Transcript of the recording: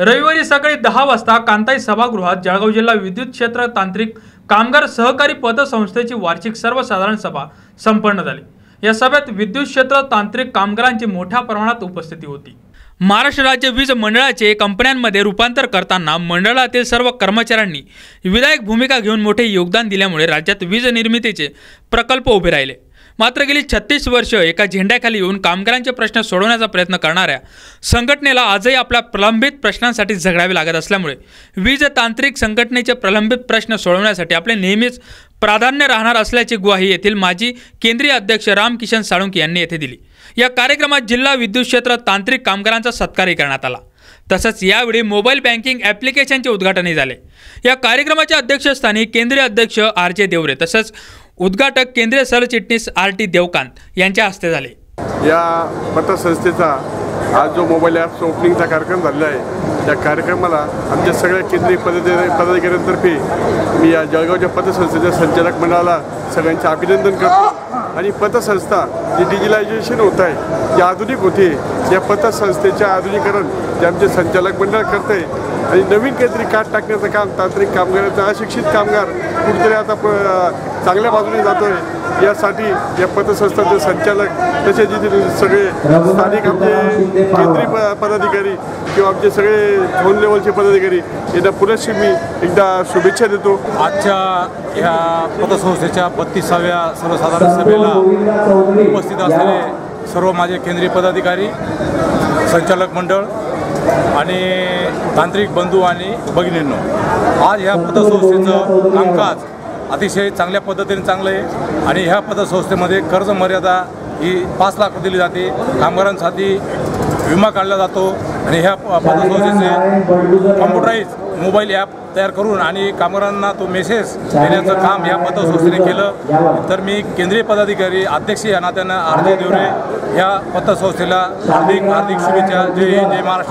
रविवारी सकाळी दहा वाजता कांताई सभागृहात जळगाव जिल्हा विद्युत क्षेत्र तांत्रिक कामगार सहकारी पतसंस्थेची वार्षिक सर्वसाधारण सभा संपन्न झाली. या सभेत विद्युत क्षेत्र तांत्रिक कामगारांची मोठ्या प्रमाणात उपस्थिती होती. महाराष्ट्र राज्य वीज मंडळाचे कंपन्यांमध्ये रूपांतर करताना मंडळातील सर्व कर्मचाऱ्यांनी विधायक भूमिका घेऊन मोठे योगदान दिल्यामुळे राज्यात वीज निर्मितीचे प्रकल्प उभे राहिले. मात्र गेली छत्तीस वर्ष एका झेंड्याखाली येऊन कामगारांचे प्रश्न सोडवण्याचा प्रयत्न करणाऱ्या संघटनेला आजही आपल्या प्रलंबित प्रश्नांसाठी झगडावे लागत असल्यामुळे वीज तांत्रिक संघटनेचे प्रलंबित प्रश्न सोडवण्यासाठी आपले नेहमीच प्राधान्य राहणार असल्याची ग्वाही येथील माजी केंद्रीय अध्यक्ष रामकिशन साळुंके यांनी येथे दिली. या कार्यक्रमात जिल्हा विद्युत क्षेत्र तांत्रिक कामगारांचा सत्कारही करण्यात आला. तसंच यावेळी मोबाईल बँकिंग ॲप्लिकेशनचे उद्घाटनही झाले. या कार्यक्रमाच्या अध्यक्षस्थानी केंद्रीय अध्यक्ष आर जे देवरे तसंच उद्घाटक केंद्रीय सरचिटणीस आर टी देवकांत यांच्या हस्ते झाले. या पतसंस्थेचा आज जो मोबाईल ॲपचा ओपनिंगचा कार्यक्रम झालेला आहे त्या कार्यक्रमाला आमच्या सगळ्या केंद्रीय पदाधिकारी पदाधिकाऱ्यांतर्फे मी या जळगावच्या पतसंस्थेच्या संचालक मंडळाला सगळ्यांचे अभिनंदन करतो. आणि पतसंस्था जी डिजिटलायझेशन होत आहे जी आधुनिक होते या पतसंस्थेच्या आधुनिकरण जे आमचे संचालक मंडळ करते आणि नवीन काहीतरी काट टाकण्याचं काम तांत्रिक कामगाराचं अशिक्षित कामगार कुठेतरी आता प- चांगल्या बाजूने जातोय. यासाठी या पतसंस्थांचे संचालक तसेच येथील सगळे स्थानिक आमचे केंद्रीय प- पदाधिकारी किंवा आमचे सगळे झोन लेवलचे पदाधिकारी यांना पुनश्च मी एकदा शुभेच्छा देतो. आजच्या ह्या पतसंस्थेच्या बत्तीसाव्या सर्वसाधारण सभेला उपस्थित असलेले सर्व माझे केंद्रीय पदाधिकारी संचालक मंडळ आणि तांत्रिक बंधू आणि भगिनींनो आज ह्या पतसंस्थेचं कामकाज अतिशय चांगल्या पद्धतीने चांगलं आहे आणि ह्या पतसंस्थेमध्ये कर्ज मर्यादा ही पाच लाख दिली जाते. कामगारांसाठी विमा काढला जातो आणि ह्या प- पतसंस्थेचे कॉम्प्युटराईज मोबाईल ॲप तयार करून आणि कामगारांना तो मेसेज देण्याचं काम या पतसंस्थेने केलं. तर मी केंद्रीय पदाधिकारी अध्यक्ष या नात्यानं आर देवरे ह्या पतसंस्थेला हार्दिक हार्दिक शुभेच्छा. जय हिंद जय महाराष्ट्र.